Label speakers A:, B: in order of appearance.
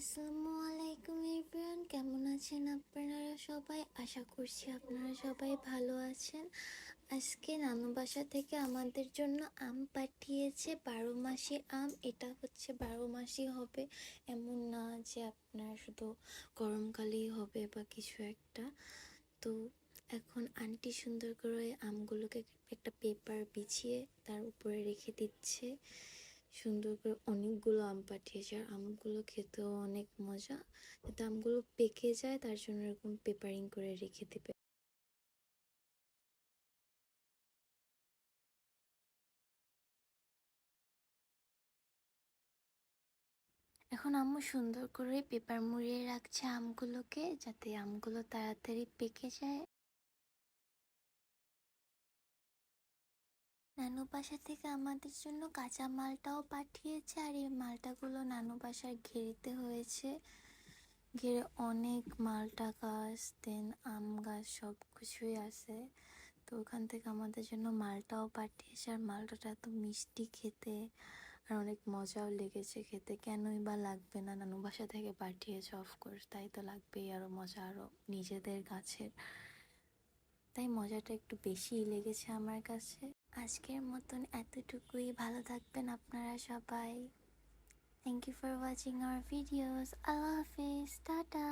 A: আসসালামু আলাইকুম এভরিওয়ান, কেমন আছেন আপনারা সবাই? আশা করছি আপনারা সবাই ভালো আছেন। আজকে নানু বাসা থেকে আমাদের জন্য আম পাঠিয়েছে, বারো মাসি আম। এটা হচ্ছে বারো মাসই হবে, এমন না যে আপনার শুধু গরমকালেই হবে বা কিছু একটা। তো এখন আন্টি সুন্দর করে আমগুলোকে একটা পেপার বিছিয়ে তার উপরে রেখে দিচ্ছে। সুন্দর করে অনেকগুলো আম পাঠিয়েছে আর আমগুলো খেতেও অনেক মজা। যাতে আমগুলো পেকে যায়, তার জন্য এরকম পেপারিং করে রেখে দেবে। এখন আম্মু সুন্দর করে পেপার মুড়িয়ে রাখছে আমগুলোকে, যাতে আমগুলো তাড়াতাড়ি পেকে যায়। নানু বাসা থেকে আমাদের জন্য কাঁচা মালটাও পাঠিয়েছে আর এই মালটাগুলো নানু বাসার ঘেরিতে হয়েছে। ঘেরে অনেক মালটা গাছ দেন আম গাছ সব কিছুই আছে। তো ওখান থেকে আমাদের জন্য মালটাও পাঠিয়েছে আর মালটাটা এত মিষ্টি খেতে আর অনেক মজাও লেগেছে খেতে। কেনই বা লাগবে না নানু বাসা থেকে পাঠিয়েছে অফকোর্স তাই তো লাগবেই আরও মজা আরও নিজেদের গাছের। তাই মজাটা একটু বেশিই লেগেছে আমার কাছে। আজকের মতন এতটুকুই। ভালো থাকবেন আপনারা সবাই। Thank you for watching our videos আল্লাহ হাফিজ। টাটা।